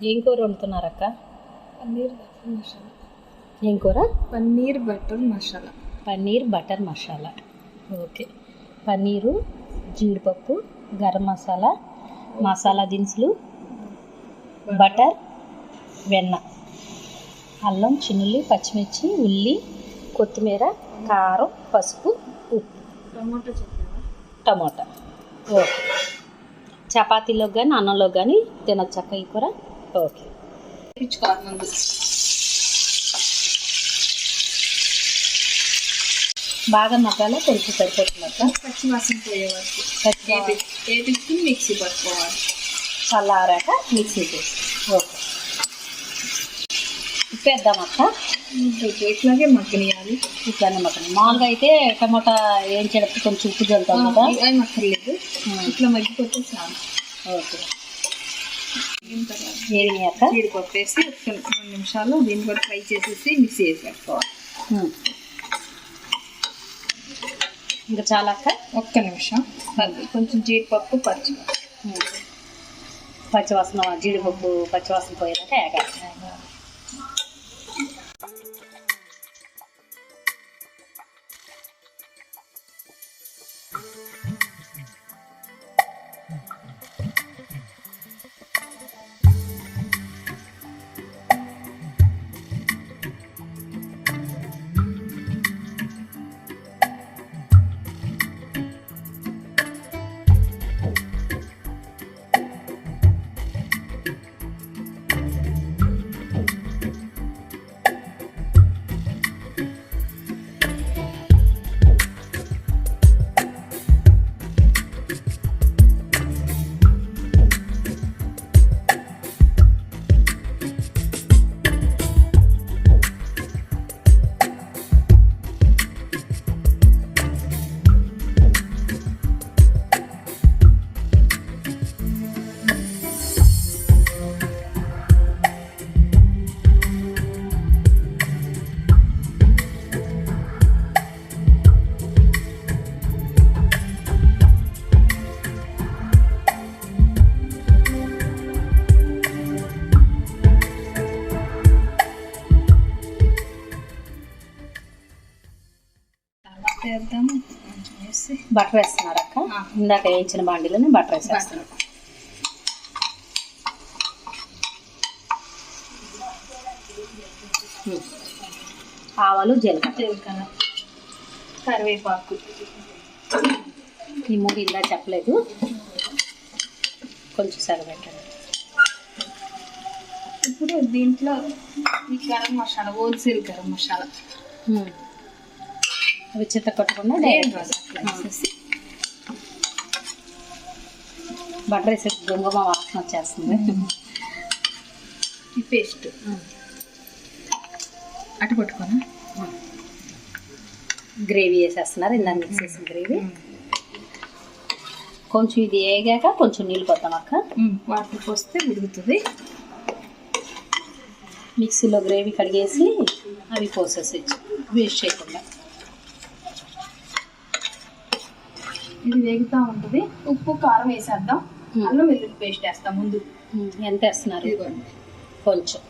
ఏం కూర వండుతున్నారక్క పన్నీర్ బటర్ మసాలా. ఏం కూర? Paneer butter masala. Paneer butter masala. Okay. Paneer జీడిపప్పు గరం మసాలా మసాలా దినుసులు బటర్ వెన్న అల్లం చిన్నుల్లి పచ్చిమిర్చి ఉల్లి కొత్తిమీర కారం పసుపు ఉప్పు. Tomato tomato. ఓకే. చపాతీలో కానీ అన్నంలో కానీ తినొచ్చక్క ఈ కూర? ఓకే. వేయించుకోవాలి ముందు బాగా మగ్గాల? కొంచెం సరిపోతుందక్క పచ్చి వాసన పోయే వరకు. వేపించుకుని మిక్సీ పట్టుకోవాలి. చల్లారాక మిక్సీ చేసి ఓకే. ఉప్పేద్దామక్క ఇంకా ఇట్లాగే మగ్గనియాలి. ఇట్లానే మగ్గన మామూలుగా అయితే టమోటా వేయించేటప్పుడు కొంచెం ఉప్పు చల్లుతాం కదా? ఉమ్, ఇట్లా మగ్గిపోతే చాలు. ఓకే. అక్క జీడిపప్పు వేసి రెండు నిమిషాలు దీన్ని కూడా ఫ్రై చేసేసి మిక్సీ వేసి పెట్టుకోవాలి. ఇంకా చాలా అక్క? ఒక్క నిమిషం. కొంచెం జీడిపప్పు పచ్చి. పచ్చివాసన జీడిపప్పు పచ్చివాసన పోయాక ఏగాలి బటర్ వేస్తున్నారు అక్క. ఇందాక వేయించిన బాండీలోనే బటర్ వేసేస్తున్నారు. ఆవాలు జీలకర్ర. జీలకర్ర. కరివేపాకు. ఈ మూడు ఇలా చెప్పలేదు. కొంచెం సరిపెట్టండి ఇప్పుడు దీంట్లో ఈ గరం మసాలా హోల్సేల్ గరం మసాలా. అవి చిత్త కొట్టకుండా డైరెక్ట్ బటర్ వేసే గుంగమ వాసన వచ్చేస్తుంది. ఈ పేస్ట్. అటు పట్టుకోనా? గ్రేవీ వేసేస్తున్నారు. ఇందా మిక్స్ చేసిన గ్రేవీ. కొంచెం ఇది వేగాక కొంచెం నీళ్ళు పోతాం అక్క. వాటర్ పోస్తే ఉడుకుతుంది. మిక్సీలో గ్రేవీ కడిగేసి అవి పోసేసేచ్చు వేస్ట్ చేయకుండా. ఇది వేగుతూ ఉంటుంది. ఉప్పు కారం వేసేద్దాం. అల్లం వెల్లుల్లి పేస్ట్ వేస్తాం ముందు. ఎంత వేస్తున్నారు? కొంచెం.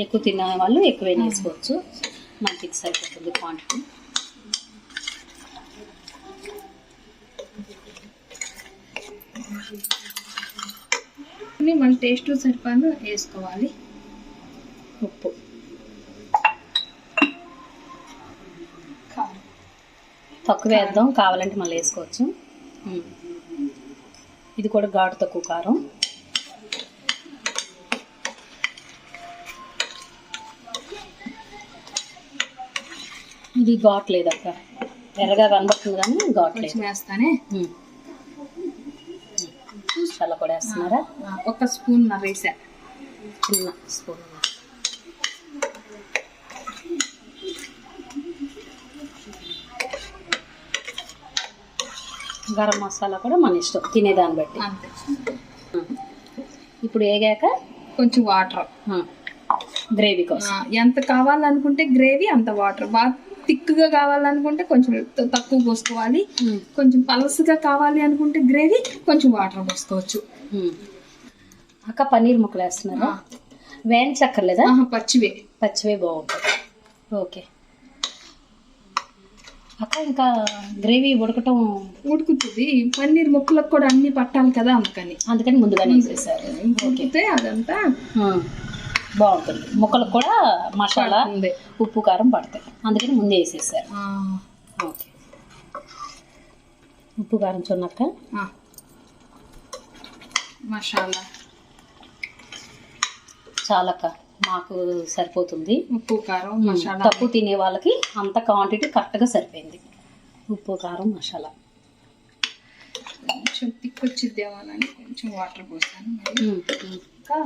ఎక్కువ తినే వాళ్ళు ఎక్కువ వేసుకోవచ్చు. మనకి సరిపోతుంది క్వాంటిటీ మన టేస్ట్ సరిపడా వేసుకోవాలి. ఉప్పు. తక్కువ వేద్దాం కావాలంటే మళ్ళీ వేసుకోవచ్చు. ఇది కూడా ఘాటు తక్కువ కారం. ఇది ఘాట్ లేదక్క. ఎర్రగా కనబడుతుంది కానీ ఘాట్ లేదు. వేస్తానే. చల్ల కూడా వేస్తున్నారా? ఒక స్పూన్ వేసా. చిన్న స్పూన్. గరం మసాలా కూడా మన ఇష్టం తినేదాన్ని బట్టి. అంతే. ఇప్పుడు వేగాక కొంచెం వాటర్. గ్రేవీ కోసం. ఎంత కావాలనుకుంటే గ్రేవీ అంత వాటర్. బాగా థిక్గా కావాలనుకుంటే కొంచెం తక్కువ పోసుకోవాలి. కొంచెం పలసగా కావాలి అనుకుంటే గ్రేవీ కొంచెం వాటర్ పోసుకోవచ్చు. అక్క పన్నీర్ ముక్కలు వేస్తున్నారా? వేయించక్కర్లేదా? పచ్చివే. పచ్చివే బాగుంటుంది. ఓకే. అక్క ఇంకా గ్రేవీ ఉడకటం ఉడుకుతుంది. పన్నీర్ ముక్కలకు కూడా అన్ని పట్టాలి కదా అందుకని. అందుకని ముందుగానే వేసేసారు ఉడికితే అదంతా బాగుంటుంది. ముక్కలకు కూడా మసాలా ఉప్పు కారం పడతాయి. అందుకని ముందే వేసేసారు. ఓకే. ఉప్పు కారం చూడక్క. మసాలా. చాలక్క. మాకు సరిపోతుంది. ఉప్పు కారం మసాలా. తక్కువ తినే వాళ్ళకి అంత క్వాంటిటీ కరెక్ట్గా సరిపోయింది. ఉప్పు కారం మసాలా. కొంచెం తిక్కొచ్చిద్దేమోనని కొంచెం వాటర్ పోసాను. ఇంకా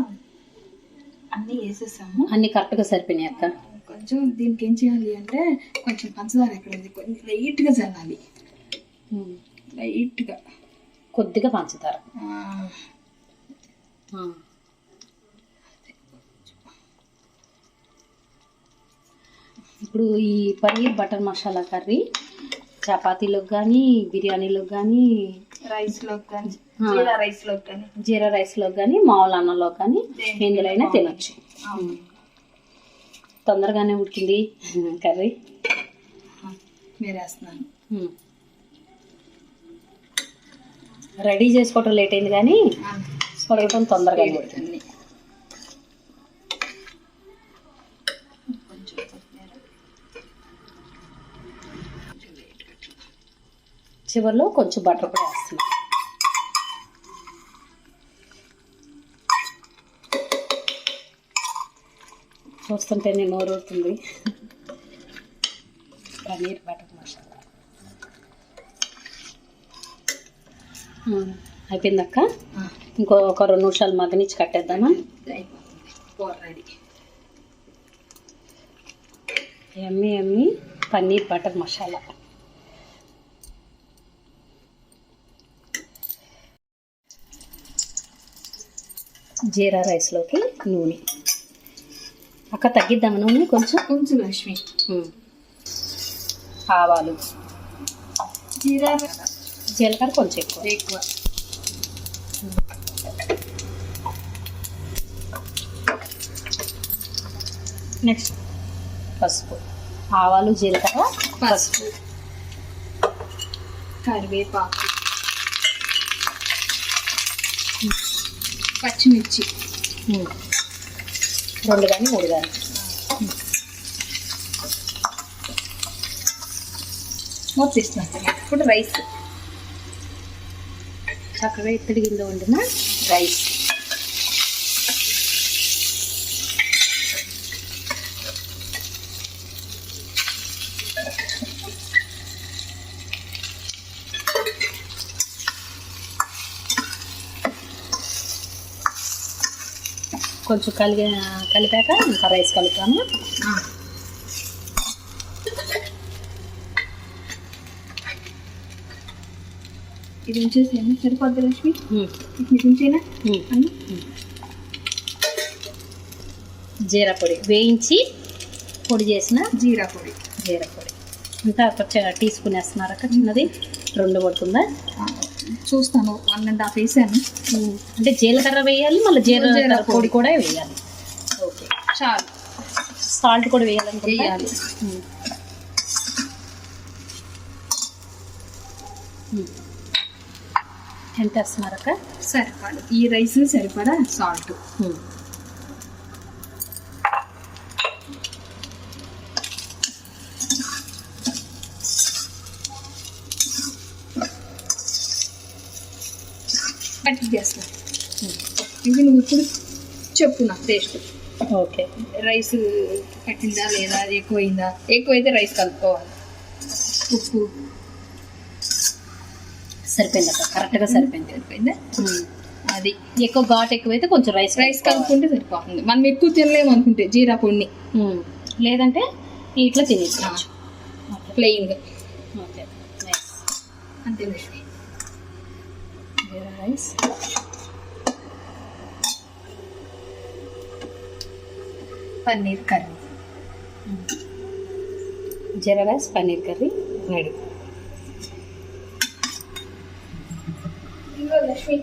అన్నీ వేసేసాము. అన్ని కరెక్ట్గా సరిపోయినాయి అక్క. కొంచెం దీనికి ఏం చేయాలి అంటే కొంచెం పంచదార ఎక్కడ ఉంది. కొంచెం లైట్గా చల్లాలి. లైట్గా కొద్దిగా పంచుతారు ఇప్పుడు ఈ పన్నీర్ బటర్ మసాలా కర్రీ చపాతీలోకి కానీ బిర్యానీలోకి కానీ రైస్లోకి కానీ. జీరా రైస్లోకి కానీ జీరా రైస్లోకి కానీ మామూలు అన్నంలో కానీ ఎందులోనైనా తినొచ్చు. తొందరగానే ఉడికింది కర్రీ. రెడీ చేసుకోవటం లేట్ అయింది కానీ ఉడకటం తొందరగా ఉడికింది చివరిలో కొంచెం బటర్ కూడా వేస్తున్నాం. చూస్తుంటేనే నోరు ఊరుతుంది పన్నీర్ బటర్ మసాలా. అయిపోయిందక్క? ఇంకో ఒక రెండు నిమిషాలు మగ్గనిచ్చి కట్టేద్దామా? ఎమ్మి ఎమ్మి పన్నీర్ బటర్ మసాలా. జీరా రైస్లోకి నూనె. అక్క తగ్గిద్దామా నూనె కొంచెం? కొంచెం లక్ష్మి. ఆవాలు. జీరా జీలకర్ర కొంచెం ఎక్కువ. ఎక్కువ. నెక్స్ట్. పసుపు. ఆవాలు జీలకర్ర పసుపు. కరివేపాకు. పచ్చిమిర్చి. రెండు కానీ మూడు కానీ. ఇప్పుడు రైస్. చక్కగా ఇత్తడి కింద వండిన? రైస్. కొంచెం కలిగి కలిపాక ఇంకా రైస్ కలుపుతాము ఇది ఉంచేసేనా సరిపోద్ది లక్ష్మి? ఇది ఉంచేనా? జీరా పొడి. వేయించి పొడి చేసిన జీరా పొడి. జీరా పొడి. ఇంకా ఒక చ- టీ స్పూన్ వేస్తున్నారు అక్క? చిన్నది? రెండు పడుతుందా? చూస్తాను. వన్ అండ్ హాఫ్ వేసాను అంటే జీలకర్ర వేయాలి మళ్ళీ జీరా పొడి. కూడా వేయాలి. ఓకే. చాలు. సాల్ట్ కూడా వేయాలనుకుంటా వేయాలి. ఎంత వేస్తున్నారు అక్క సరిపడా. ఈ రైస్ సరిపడా సాల్ట్. పట్టి చేస్తాను ఇది నువ్వు ఇప్పుడు చెప్పు నాకు టేస్ట్ ఓకే. రైస్ పట్టిందా లేదా? అది ఎక్కువైందా? ఎక్కువైతే రైస్ కలుపుకోవాలి. ఉప్పు. సరిపోయింది అక్క. కరెక్ట్గా సరిపోయింది. సరిపోయిందా. అది. ఎక్కువ ఘాట్ ఎక్కువైతే కొంచెం రైస్ రైస్ కలుపుకుంటే సరిపోతుంది. మనం ఎక్కువ తినలేము అనుకుంటే జీరా పొడిని. లేదంటే ఇట్లా తినేసుకోవచ్చు. ప్లెయిన్గా ఓకే. అంతే. Lakshmi jeera rice paneer curry jeera rice paneer curry ready ఇంకో లక్ష్మి